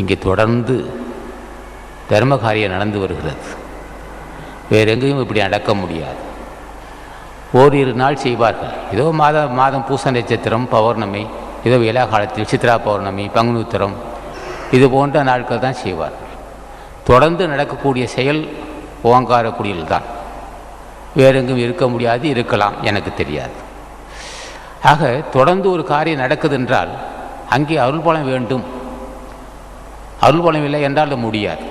இங்கே தொடர்ந்து தர்மகாரியம் நடந்து வருகிறது. வேறு எங்கேயும் இப்படி நடக்க முடியாது. ஓரிரு நாள் செய்வார்கள். ஏதோ மாதம் மாதம் பூச நட்சத்திரம் பௌர்ணமி ஏதோ விழா காலத்தில் சித்ரா பௌர்ணமி பங்குனுத்திரம் இது போன்ற நாட்கள் தான் செய்வார்கள். தொடர்ந்து நடக்கக்கூடிய செயல் ஓங்கார குடியில் தான். வேறெங்கும் இருக்க முடியாது இருக்கலாம் எனக்கு தெரியாது. ஆக தொடர்ந்து ஒரு காரியம் நடக்குது என்றால் அங்கே அருள்பலம் வேண்டும். அருள்பலம் இல்லை என்றால் முடியாது.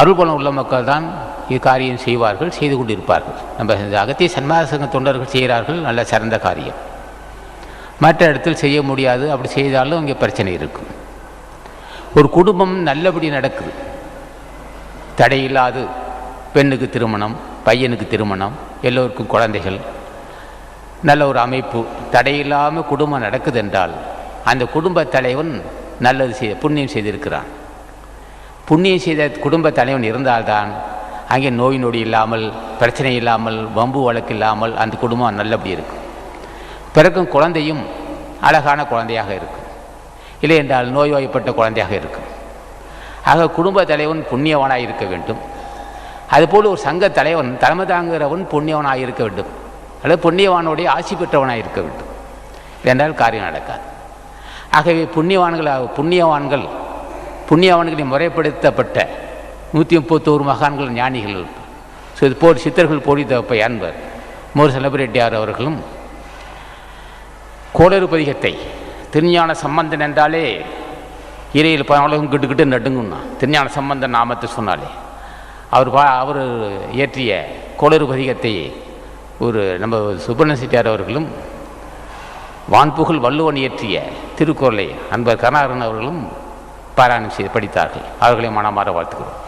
அருள்பலம் உள்ள மக்கள் தான் இக்காரியம் செய்வார்கள் செய்து கொண்டிருப்பார்கள். நம்ம இந்த அகத்திய சன்மாதசங்க தொண்டர்கள் செய்கிறார்கள் நல்ல சிறந்த காரியம். மற்ற இடத்தில் செய்ய முடியாது அப்படி செய்தாலும் இங்கே பிரச்சனை இருக்கும். ஒரு குடும்பம் நல்லபடி நடக்குது. தடையில்லாது பெண்ணுக்கு திருமணம் பையனுக்கு திருமணம் எல்லோருக்கும் குழந்தைகள் நல்ல ஒரு அமைப்பு. தடையில்லாமல் குடும்பம் நடக்குது என்றால் அந்த குடும்ப தலைவன் நல்லது செய்த புண்ணியம் செய்திருக்கிறான். புண்ணியம் செய்த குடும்ப தலைவன் இருந்தால்தான் அங்கே நோய் நொடி இல்லாமல் பிரச்சனை இல்லாமல் வம்பு வழக்கு இல்லாமல் அந்த குடும்பம் நல்லபடி இருக்கும். பிறக்கும் குழந்தையும் அழகான குழந்தையாக இருக்கும். இல்லை என்றால் நோய்வாய்ப்பட்ட குழந்தையாக இருக்கும். ஆக குடும்ப தலைவன் புண்ணியவனாக இருக்க வேண்டும். அதுபோல் ஒரு சங்க தலைவன் தலைமை தாங்குகிறவன் புண்ணியவனாக இருக்க வேண்டும். அல்லது புண்ணியவானுடைய ஆசி பெற்றவனாக இருக்க வேண்டும். என்றால் காரியம் நடக்காது. ஆகவே புண்ணியவான்கள் புண்ணியவான்கள் புண்ணியவான்களை முறைப்படுத்தப்பட்ட நூற்றி முப்பத்தோரு மகான்கள் ஞானிகள். ஸோ இது போர் சித்தர்கள் போடித்தப்ப அன்பர். மோர் செலபிரிட்டியார் அவர்களும் கோளறு பதிகத்தை திருஞான சம்பந்தன் என்றாலே இறையில் பலகம் கிட்டு கிட்டு நடுங்குன்னா திருஞான சம்பந்தன் நாமத்தை சொன்னாலே அவர் பா அவர் இயற்றிய கோளறு பதிகத்தை ஒரு நம்ம சுப்பிரமணிய செட்டியார் அவர்களும் வான்புகழ் வள்ளுவன் இயற்றிய திருக்குறளை அன்பர் கருணாகரன் அவர்களும் பாராயணம் செய்து படித்தார்கள். அவர்களை மனமாற வாழ்த்துக்கிறோம்